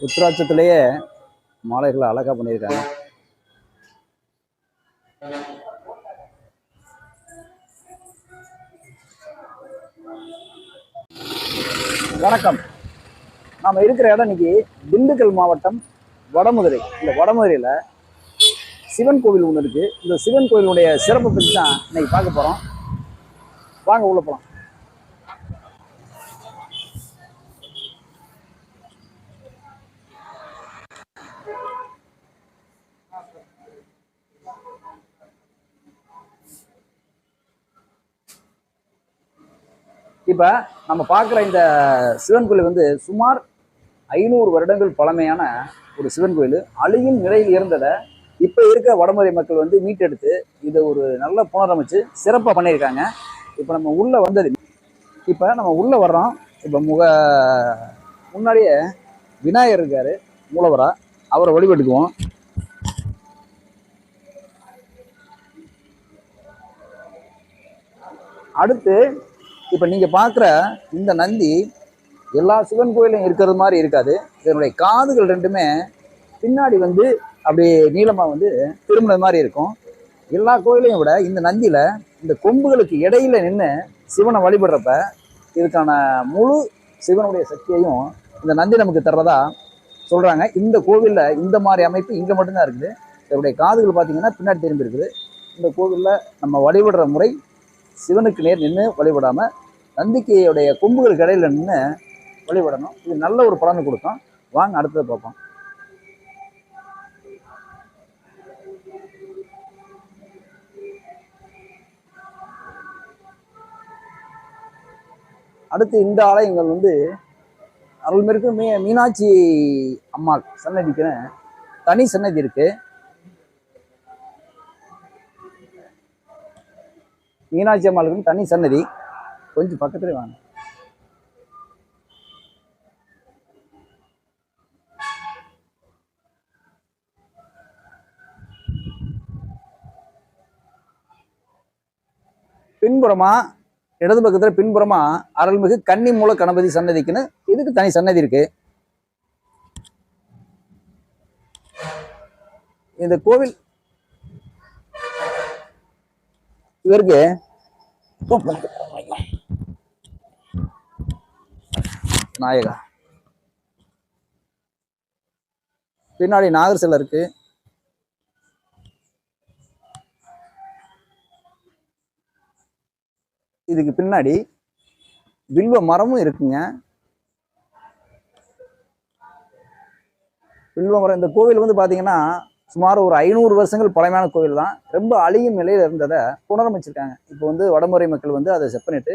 உத்திராட்சத்திலேயே மாலைகளை அழகாக பண்ணியிருக்காங்க. வணக்கம். நாம் இருக்கிற இடம் இன்னைக்கு திண்டுக்கல் மாவட்டம் வடமதுரை. இந்த வடமதுரையில் சிவன் கோவில் ஒன்று இருக்குது இந்த சிவன் கோவிலுடைய சிறப்பு பற்றி தான் இன்னைக்கு பார்க்க போகிறோம் வாங்க உள்ள போகலாம் இப்போ நம்ம பார்க்குற இந்த சிவன் கோயில் வந்து சுமார் ஐநூறு வருடங்கள் பழமையான ஒரு சிவன் கோயில். அழியும் நிலையில் இருந்ததை இப்போ இருக்க வடமுறை மக்கள் வந்து மீட்டெடுத்து இதை ஒரு நல்ல புனரமைச்சு சிறப்பாக பண்ணியிருக்காங்க. இப்போ நம்ம உள்ளே வந்தது இப்போ நம்ம உள்ளே வர்றோம். இப்போ முக முன்னாடியே விநாயகர் இருக்கார் மூலவரா. அவரை வழிபட்டுக்குவோம். அடுத்து இப்போ நீங்க பார்க்குற இந்த நந்தி எல்லா சிவன் கோயிலும் இருக்கிறது மாதிரி இருக்காது. இதனுடைய காதுகள் ரெண்டுமே பின்னாடி வந்து அப்படியே நீளமா வந்து திரும்பினது மாதிரி இருக்கும். எல்லா கோயிலையும் விட இந்த நந்தியில இந்த கொம்புகளுக்கு இடையில நின்று சிவனை வழிபடுறப்ப இதுக்கான முழு சிவனுடைய சக்தியையும் இந்த நந்தி நமக்கு தர்றதா சொல்றாங்க. இந்த கோவிலில் இந்த மாதிரி அமைப்பு இங்கே மட்டும்தான் இருக்குது. இதனுடைய காதுகள் பார்த்தீங்கன்னா பின்னாடி திரும்பி இருக்குது. இந்த கோவிலில் நம்ம வழிபடுற முறை சிவனுக்கு நேர் நின்று வழிபடாமல் நந்திக்கையுடைய கொம்புகள் கடையில் நின்று வழிபடணும். இது நல்ல ஒரு பலனை கொடுக்கும். வாங்க அடுத்தது பார்ப்போம். அடுத்து இந்த ஆலயங்கள் வந்து அருள்மிகு மீ மீனாட்சி அம்மா சன்னதிக்குன்னு தனி சன்னதி இருக்குது மீனாட்சி அம்மாளுக்கு தனி சன்னதி. கொஞ்சம் பக்கத்துல வாங்க. பின்புறமா இடது பக்கத்துல பின்புறமா அருள்மிகு கன்னி மூல கணபதி சன்னதிக்குன்னு இதுக்கு தனி சன்னதி இருக்கு. இந்த கோவில் இவருக்கு நாயகா. பின்னாடி நாகர் சிலை இருக்கு. இதுக்கு பின்னாடி வில்வ மரமும் இருக்குங்க. வில்வ மரம் இந்த கோவில் வந்து பாத்தீங்கன்னா சுமார் ஒரு ஐநூறு வருஷங்கள் பழமையான கோவில் தான். ரொம்ப அழியும் நிலையில் இருந்ததை புனரமைச்சிருக்காங்க. இப்போ வந்து வடமுறை மக்கள் வந்து அதை செப்பனிட்டு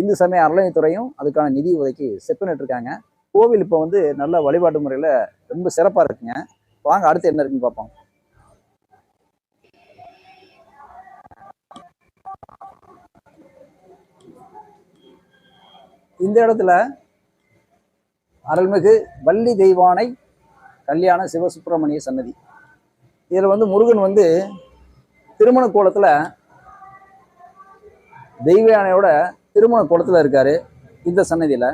இந்து சமய அறநிலையத்துறையும் அதுக்கான நிதி உதவிக்கு செப்பனிட்டு இருக்காங்க கோவில் இப்போ வந்து நல்ல வழிபாட்டு முறையில் ரொம்ப சிறப்பாக இருக்குங்க. வாங்க அடுத்து என்ன இருக்குன்னு பார்ப்போம். இந்த இடத்துல அருள்மிகு வள்ளி தெய்வானை கல்யாண சிவசுப்பிரமணிய சன்னதி. இதில் வந்து முருகன் வந்து திருமண கோலத்தில் தெய்வ யானையோட திருமண கோலத்தில் இருக்கார் இந்த சன்னதியில்.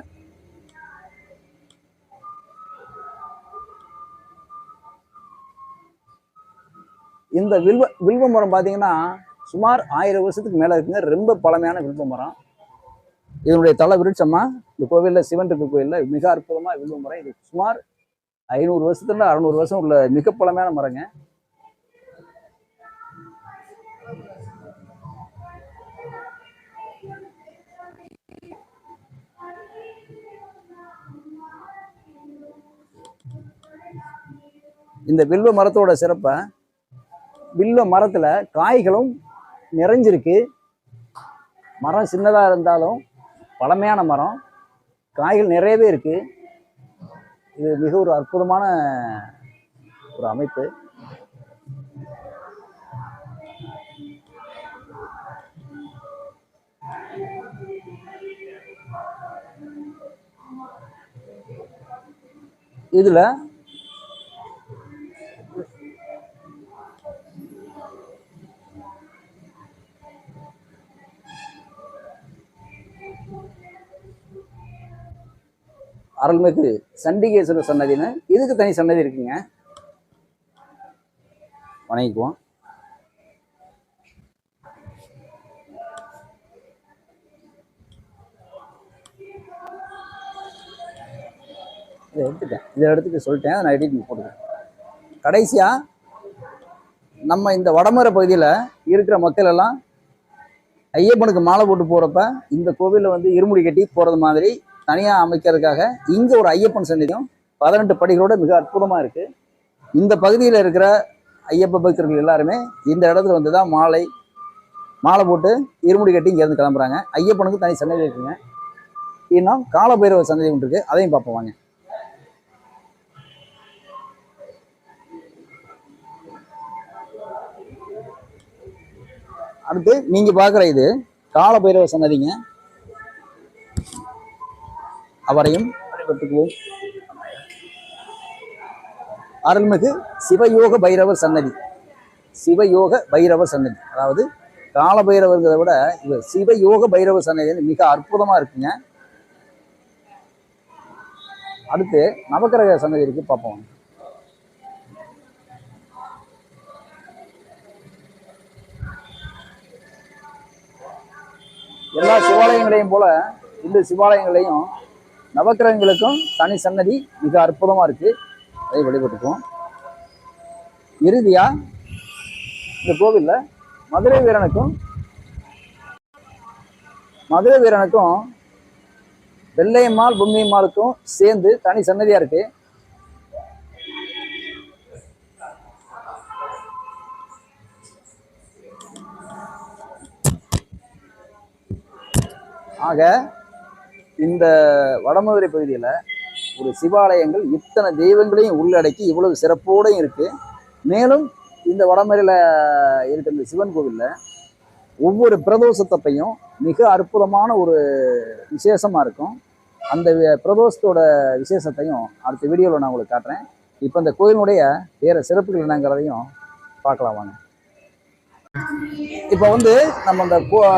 இந்த வில்வ வில்வ மரம் பார்த்தீங்கன்னா சுமார் ஆயிரம் வருஷத்துக்கு மேலே இருக்குங்க. ரொம்ப பழமையான வில்வ மரம். இதனுடைய தலை விருட்சமா இந்த கோவிலில் சிவன் இருக்க கோவில்ல மிக அற்புதமாக வில்வ மரம். இது சுமார் ஐநூறு வருஷத்துல அறுநூறு வருஷம் உள்ள மிக பழமையான மரங்க. இந்த வில்வ மரத்தோட சிறப்பை வில்வ மரத்தில் காய்களும் நிறைஞ்சிருக்கு. மரம் சின்னதாக இருந்தாலும் பழமையான மரம். காய்கள் நிறையவே இருக்குது இது மிக ஒரு அற்புதமான ஒரு அமைப்பு. இதில் அருள்மிகு சண்டிகேஸ்வரர் சன்னதின்னு. இதுக்கு தனி சன்னதி இருக்குங்க. வணங்கிக்குவோம். இதை எடுத்துட்டேன். இதை எடுத்துட்டு சொல்லிட்டேன். அதை நான் எடிட்டிங் போட்டுக்கிறேன். கடைசியாக நம்ம இந்த வடமர பகுதியில் இருக்கிற மக்கள் எல்லாம் ஐயப்பனுக்கு மாலை போட்டு போகிறப்ப இந்த கோவிலில் வந்து இருமுடி கட்டி போகிறது மாதிரி தனியாக அமைக்கிறதுக்காக இங்கே ஒரு ஐயப்பன் சன்னதியும் பதினெட்டு படிகளோட மிக அற்புதமாக இருக்குது இந்த பகுதியில் இருக்கிற ஐயப்ப பக்தர்கள் எல்லாருமே இந்த இடத்துல வந்து தான் மாலை மாலை போட்டு இருமுடி கட்டி இங்கேருந்து கிளம்புறாங்க. ஐயப்பனுக்கு தனி சன்னதி இருக்குங்க. இன்னும் காலபைரவர் சன்னதி ஒன்று இருக்கு. அதையும் பார்ப்போம் வாங்க. அடுத்து நீங்கள் பார்க்குற இது காலபைரவ சன்னதிங்க. அவரையும் பெற்றுக்குவோம் அருள்மிகு சிவயோக பைரவர் சன்னதி. சிவயோக பைரவர் சன்னதி. அதாவது காலபைரவர்கிறத விட இவர் சிவயோக பைரவர் சன்னதி மிக அற்புதமா இருக்குங்க. அடுத்து நவக்கிரக சன்னதி இருக்கு பார்ப்போம். எல்லா சிவாலயங்களையும் போல இந்த சிவாலயங்களையும் நவக்கிரகங்களுக்கும் தனி சன்னதி மிக அற்புதமாக இருக்குது அதை வழிபட்டுக்குவோம். இறுதியாக இந்த கோவிலில் மதுரை வீரனுக்கும் மதுரை வீரனுக்கும் வெள்ளையம்மாள் பொம்மையம்மாளுக்கும் சேர்ந்து தனி சன்னதியாக இருக்குது ஆக இந்த வடமதுரை பகுதியில் ஒரு சிவாலயங்கள் இத்தனை தெய்வங்களையும் உள்ளடக்கி இவ்வளவு சிறப்போடையும் இருக்குது மேலும் இந்த வடமதுரையில் இருக்கிற இந்த சிவன் கோவிலில் ஒவ்வொரு பிரதோஷத்தப்பையும் மிக அற்புதமான ஒரு விசேஷமாக இருக்கும். அந்த பிரதோஷத்தோட விசேஷத்தையும் அடுத்த வீடியோவில் நான் உங்களுக்கு காட்டுறேன். இப்போ இந்த கோயிலுடைய வேறு சிறப்புகள் என்னங்கிறதையும் பார்க்கலாம் வாங்க. இப்போ வந்து நம்ம இந்த கோ-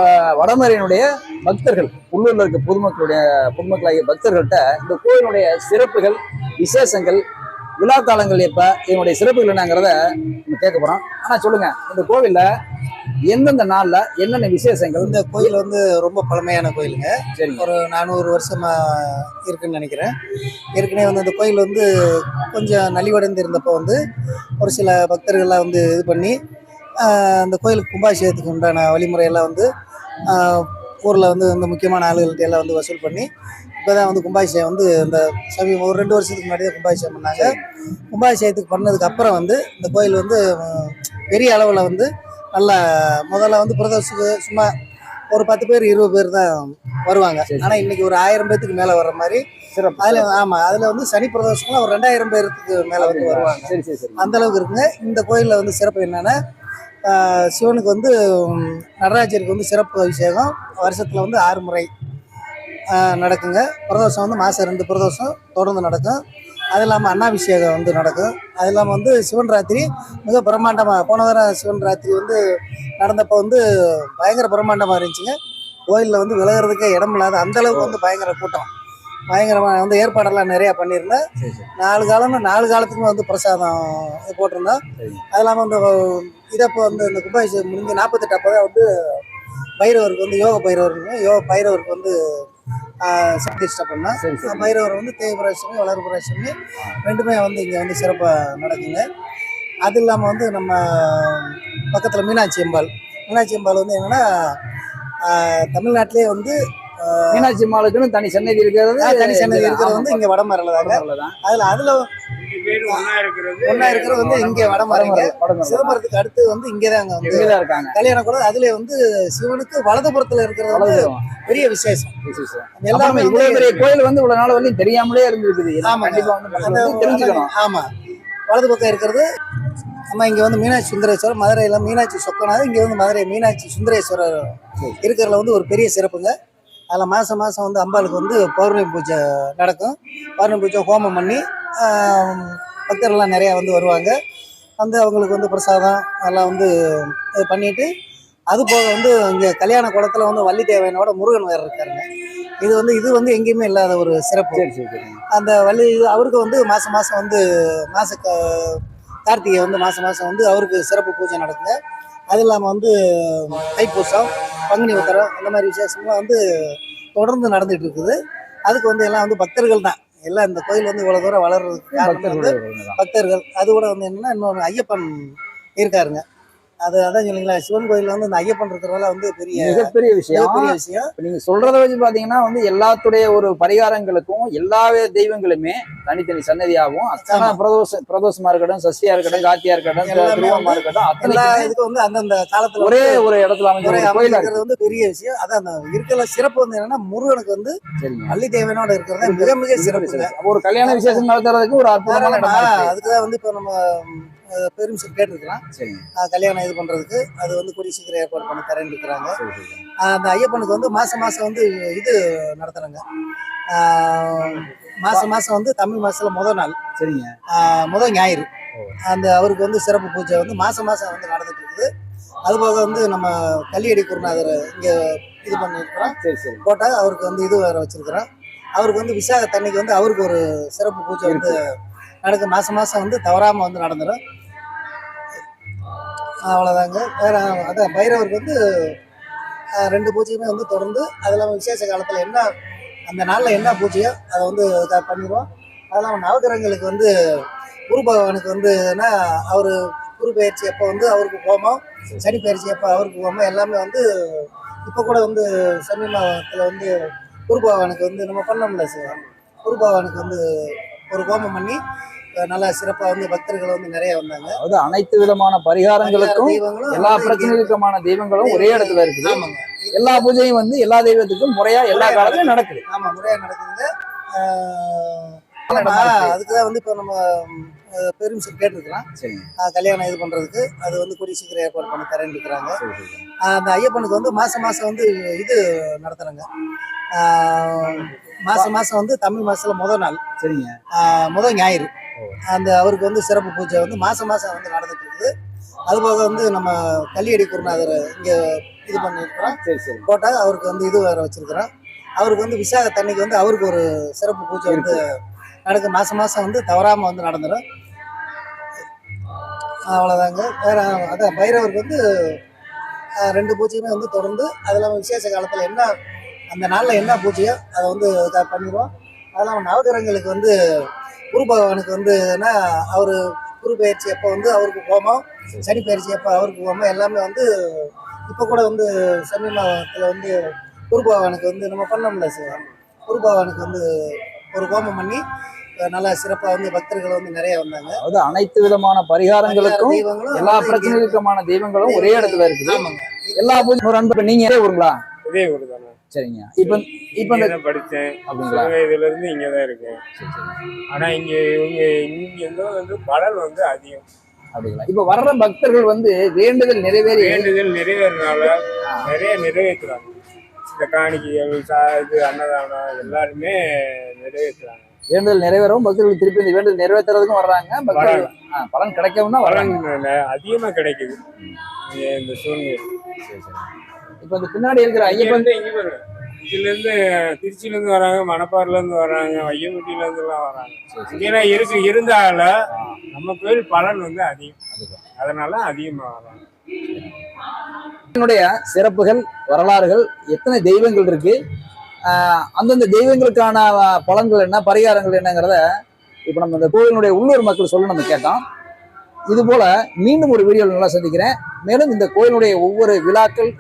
வடமறையினுடைய பக்தர்கள் உள்ளூர்ல இருக்க பொதுமக்களுடைய பொதுமக்களாகிய பக்தர்கள்ட்ட இந்த கோயிலுடைய சிறப்புகள் விசேஷங்கள் விழா காலங்கள் எப்ப இதனுடைய சிறப்புகள் என்னங்கிறத நம்ம கேட்க போறோம். ஆனா சொல்லுங்க இந்த கோவில்ல எந்தெந்த நாள்ல என்னென்ன விசேஷங்கள்? இந்த கோயில் வந்து ரொம்ப பழமையான கோயிலுங்க. சரிங்க. ஒரு நானூறு வருஷமா இருக்குன்னு நினைக்கிறேன். ஏற்கனவே வந்து அந்த கோயில் வந்து கொஞ்சம் நலிவடைந்து இருந்தப்போ வந்து ஒரு சில பக்தர்கள்லாம் வந்து இது பண்ணி அந்த கோயிலுக்கு கும்பாபிஷேகத்துக்கு உண்டான வழிமுறையெல்லாம் வந்து ஊரில் வந்து இந்த முக்கியமான ஆளுகள்ட்ட எல்லாம் வந்து வசூல் பண்ணி இப்போ தான் வந்து கும்பாபிஷேகம் வந்து இந்த சமீபம் ஒரு ரெண்டு வருஷத்துக்கு முன்னாடி தான் கும்பாபிஷேகம் பண்ணாங்க. கும்பாபிஷேகத்துக்கு பண்ணதுக்கு அப்புறம் வந்து இந்த கோயில் வந்து பெரிய அளவில் வந்து நல்ல முதல்ல வந்து பிரதோஷத்துக்கு சும்மா ஒரு பத்து பேர் இருபது பேர் தான் வருவாங்க. சரி. ஆனா இன்னைக்கு ஒரு ஆயிரம் பேத்துக்கு மேல வர்ற மாதிரி சிறப்பு. அதுல ஆமா அதுல வந்து சனி பிரதோஷம்லாம் ஒரு ரெண்டாயிரம் பேருக்கு மேல வந்து வருவாங்க. அந்த அளவுக்கு இருக்குங்க. இந்த கோயில்ல வந்து சிறப்பு என்னன்னா சிவனுக்கு வந்து நடராஜருக்கு வந்து சிறப்பு அபிஷேகம் வருஷத்தில் வந்து ஆறு முறை நடக்குங்க. பிரதோஷம் வந்து மாதம் ரெண்டு பிரதோஷம் தொடர்ந்து நடக்கும். அது இல்லாமல் அன்னாபிஷேகம் வந்து நடக்கும். அது இல்லாமல் வந்து சிவன் ராத்திரி மிக பிரம்மாண்டமாக போன வர சிவன் ராத்திரி வந்து நடந்தப்போ வந்து பயங்கர பிரம்மாண்டமாக இருந்துச்சுங்க. கோயிலில் வந்து விலகிறதுக்கே இடம் இல்லாத அந்தளவுக்கு வந்து பயங்கர கூட்டம். பயங்கரமாக வந்து ஏற்பாடெல்லாம் நிறையா பண்ணியிருந்தேன். நாலு காலம்னு நாலு காலத்துக்கும் வந்து பிரசாதம் போட்டிருந்தோம். அது இல்லாமல் வந்து இதப்போ வந்து இந்த கும்பாபிஷேகம் முடிஞ்சு நாற்பத்தெட்டு அப்போ தான் வந்து பைரவருக்கு வந்து யோக பைரவருக்கு யோக பைரவருக்கு வந்து சப்திஷ்டை பண்ணோம். பைரவர் வந்து தேய்புராட்சமி வளர்புராட்சமி ரெண்டுமே வந்து இங்கே வந்து சிறப்பாக நடக்குங்க. அது இல்லாமல் வந்து நம்ம பக்கத்தில் மீனாட்சி அம்பாள். மீனாட்சி அம்பாள் வந்து என்னன்னா தமிழ்நாட்டிலே வந்து மீனாட்சி அம்மாளுக்குன்னு தனி சன்னதி இருக்கிறது தனி சன்னதி இருக்கிறது வந்து இங்கே வடமரில் வடமதுரையிலதான். அதில் அதில் ஒன்றா இருக்கிறது வந்து இங்கே வடமரைங்க. சிதம்பரத்துக்கு அடுத்து வந்து இங்கே தாங்க வந்து இங்கதான் இருக்காங்க கல்யாணம் கூட அதுல வந்து சிவனுக்கு வலதுபுறத்துல இருக்கிறது வந்து. பெரிய விசேஷம். எல்லாமே இவ்வளவு பெரிய கோயில் வந்து இவ்வளவு நாள் வந்து தெரியாமலே இருந்திருக்குது. கண்டிப்பா வந்து தெரிஞ்சுக்கணும் ஆமா வலது பக்கம் இருக்கிறது நம்ம இங்க வந்து மீனாட்சி சுந்தரேஸ்வரர் மதுரையில மீனாட்சி சொக்கநாதர் இங்க வந்து மதுரை மீனாட்சி சுந்தரேஸ்வரர். இருக்கிறதுல வந்து ஒரு பெரிய சிறப்புங்க அதில் மாதம் மாதம் வந்து அம்பாளுக்கு வந்து பௌர்ணமி பூஜை நடக்கும். பௌர்ணமி பூஜை ஹோமம் பண்ணி பக்தர்கள்லாம் நிறையா வந்து வருவாங்க. வந்து அவங்களுக்கு வந்து பிரசாதம் அதெல்லாம் வந்து இது பண்ணிட்டு அது போக வந்து இங்கே கல்யாண குளத்துல வந்து வள்ளி தேவையனோட முருகன் வேறு இருக்காருங்க. இது வந்து இது வந்து எங்கேயுமே இல்லாத ஒரு சிறப்பு. அந்த வள்ளி அவருக்கு வந்து மாசம் மாசம் வந்து மாச க- கார்த்திகை வந்து மாசம் மாசம் வந்து அவருக்கு சிறப்பு பூஜை நடக்குங்க. அது இல்லாமல் வந்து தைப்பூசம் பங்குனி உத்தரம் அந்த மாதிரி விசேஷம்லாம் வந்து தொடர்ந்து நடந்துட்டு இருக்குது. அதுக்கு வந்து எல்லாம் வந்து பக்தர்கள் தான். எல்லாம் இந்த கோயில் வந்து இவ்வளவு தூரம் வளர்றதுக்கு காரணம் வந்து. பக்தர்கள். அது கூட வந்து என்னன்னா இன்னொரு ஐயப்பன் இருக்காருங்க. அது அதான் சொல்லுங்களா சிவன் கோயில்ல வந்து இந்த ஐயப்பன் இருக்கிறதால வந்து பெரிய மிகப்பெரிய விஷயம். மிகப்பெரிய விஷயம். நீங்க சொல்றத வச்சு பாத்தீங்கன்னா வந்து எல்லாத்துடைய ஒரு பரிகாரங்களுக்கும் எல்லா தெய்வங்களுமே தனித்தனி சன்னதியாகவும் அத்தனை. பிரதோஷ பிரதோஷமா இருக்கட்டும் சஷ்டியா இருக்கட்டும் காத்தியா இருக்கட்டும் திருவமா இருக்கட்டும் அத்தனை இதுக்கும் வந்து அந்தந்த காலத்துல ஒரே ஒரு இடத்துல அமைஞ்ச கோயிலா வந்து பெரிய விஷயம். அதான் அந்த இருக்கிற சிறப்பு வந்து என்னன்னா முருகனுக்கு வந்து வள்ளி தேவனோட இருக்கிறது மிக மிக அப்ப ஒரு கல்யாண விசேஷம் நடத்துறதுக்கு ஒரு அற்புதமான அதுக்குதான் வந்து இப்போ நம்ம பெருமிஷன் கேட்டிருக்கலாம் சரிங்க கல்யாணம் இது பண்றதுக்கு அது வந்து கூடிய சீக்கிரம் ஏற்பாடு பண்ணி தரேன்னு இருக்கிறாங்க. அந்த ஐயப்பனுக்கு வந்து மாசம் மாசம் வந்து இது நடத்துறாங்க ஆஹ் மாசம் மாசம் வந்து தமிழ் மாசத்துல முதல் நாள். சரிங்க. முதல் ஞாயிறு. அந்த அவருக்கு வந்து சிறப்பு பூஜை வந்து மாசம் மாசம் வந்து நடந்துட்டு இருக்குது. அதுபோக வந்து நம்ம கல்லியடி குருநாதர் இங்க இது பண்ணியிருக்கிறோம். சரி சரி. போட்டா அவருக்கு வந்து இது வேற வச்சிருக்கிறோம். அவருக்கு வந்து விசாக தண்ணிக்கு வந்து அவருக்கு ஒரு சிறப்பு பூஜை வந்து நடக்கும் மாசம் மாசம் வந்து தவறாம வந்து நடந்துடும் அவ்வளோதாங்க வேற அதான் பைரவருக்கு வந்து ரெண்டு பூஜையுமே வந்து தொடர்ந்து அதெல்லாம் இல்லாமல் விசேஷ காலத்தில் என்ன அந்த நாளில் என்ன பூஜையோ அதை வந்து பண்ணிடுவோம் அதெல்லாம் இல்லாமல் நவகிரகங்களுக்கு வந்து குரு பகவானுக்கு வந்து என்ன அவர் குரு பயிற்சி அப்போ வந்து அவருக்கு கோமம் சனி பயிற்சி அப்போ அவருக்கு கோமம் எல்லாமே வந்து இப்போ கூட வந்து சமீபத்தில் வந்து குரு பகவானுக்கு வந்து நம்ம பண்ணோம்ல சார். குரு பகவானுக்கு வந்து ஒரு கோமம் பண்ணி நல்லா சிறப்பாக வந்து பக்தர்கள் வந்து நிறைய வந்தாங்க. அதாவது அனைத்து விதமான பரிகாரங்களுக்கும் எல்லா பிரச்சனைகளுக்குமான தெய்வங்களும் ஒரே இடத்துல இருக்குது. எல்லா பூஜையும் வந்து எல்லா தெய்வத்துக்கும் முறையா எல்லா காலத்திலும் நடக்குது. ஆமா முறையா நடக்குதுங்க. அதுக்குதான் வந்து இப்போ நம்ம பெருமிஷன் கேட்டிருக்கலாம். கல்யாணம் இது பண்றதுக்கு. அது வந்து கூடிய சீக்கிரம் ஏற்பாடு பண்ணி தரேன்னு இருக்கிறாங்க. அந்த ஐயப்பனுக்கு வந்து மாசம் மாசம் வந்து இது நடத்துறாங்க மாசம் மாசம் வந்து தமிழ் மாசத்துல முதல் நாள். சரிங்க. முதல் ஞாயிறு. அந்த அவருக்கு வந்து சிறப்பு பூஜை வந்து மாசம் மாசம் வந்து நடந்துட்டு இருக்குது. அதுபோக வந்து நம்ம கல்லியடி குருநாதர் இங்க இது பண்ணியிருக்கிறோம். சரி சரி. போட்டா அவருக்கு வந்து இது வேற வச்சிருக்கிறோம். அவருக்கு வந்து விசாக தண்ணிக்கு வந்து அவருக்கு ஒரு சிறப்பு பூஜை வந்து நடக்கும் மாசம் மாசம் வந்து தவறாம வந்து நடந்துடும். அவ்வளோதாங்க வேற அதான் பைரவருக்கு வந்து ரெண்டு பூஜையுமே வந்து தொடர்ந்து அது இல்லாமல் விசேஷ காலத்தில் என்ன அந்த நாளில் என்ன பூஜையோ அதை வந்து பண்ணிடுவோம். அது இல்லாமல் நவகிரகங்களுக்கு வந்து குரு பகவானுக்கு வந்து என்ன அவர் குரு பயிற்சி அப்போ வந்து அவருக்கு ஹோமம் சனி பயிற்சி அப்போ அவருக்கு ஹோமம் எல்லாமே வந்து இப்போ கூட வந்து சமீபத்தில் வந்து குரு பகவானுக்கு வந்து நம்ம பண்ணோம்ல சார். குரு பகவானுக்கு வந்து ஒரு ஹோமம் பண்ணி நல்லா சிறப்பாக வந்து பக்தர்கள் வந்து நிறைய வந்தாங்க. அதாவது அனைத்து விதமான பரிகாரங்களுக்கும் தெய்வங்களும் எல்லா பிரச்சனைகளுக்குமான தெய்வங்களும் ஒரே இடத்துல இருக்குது. எல்லா பூஜை ஒரு அன்பு. நீங்க இதே ஊர் தானே சரிங்க. இப்ப இப்ப இந்த தான் படித்தேன் அப்படிங்களா? இதுல இருந்து இங்கே தான் இருக்கேன். சரி, சரி. ஆனா இங்க இவங்க இங்க வந்து பலன் வந்து அதிகம். அப்படிங்களா? இப்ப வர்ற பக்தர்கள் வந்து வேண்டுதல் நிறைவேறி வேண்டுதல் நிறைவேறனால நிறைய நிறைவேற்றுறாங்க. இந்த காணிக்கைகள் சா இது அன்னதானம் எல்லாருமே நிறைவேற்றுறாங்க. வேண்டுதல் நிறைவேறவும் பக்தர்கள் திருப்பி இந்த வேண்டுதல் நிறைவேற்றுறதுக்கும் வர்றாங்க. பக்தர்கள் பலன் கிடைக்கவும் தான் வர்றாங்க அதிகமா கிடைக்குது. இந்த சூழ்நிலை. இப்ப இந்த பின்னாடி இருக்கிற ஐயப்பன் இருந்து இங்க பாருங்க இதுல இருந்து திருச்சியில இருந்து வராங்க மணப்பாறையில இருந்து வராங்க எல்லாம் வராங்க. இங்கெல்லாம் இருக்கு இருந்தால நம்ம கோயில் பலன் வந்து அதிகம். அதனால அதிகமா வராங்க. இதனுடைய சிறப்புகள் வரலாறுகள் எத்தனை தெய்வங்கள் இருக்கு? அந்தந்த தெய்வங்களுக்கான பலன்கள் என்ன பரிகாரங்கள் என்னங்கிறத இப்போ நம்ம இந்த கோவிலுடைய உள்ளூர் மக்கள் சொல்ல நம்ம கேட்டோம். இது போல மீண்டும் ஒரு வீடியோவில் நல்லா சந்திக்கிறேன். மேலும் இந்த கோயிலுடைய ஒவ்வொரு விழாக்கள்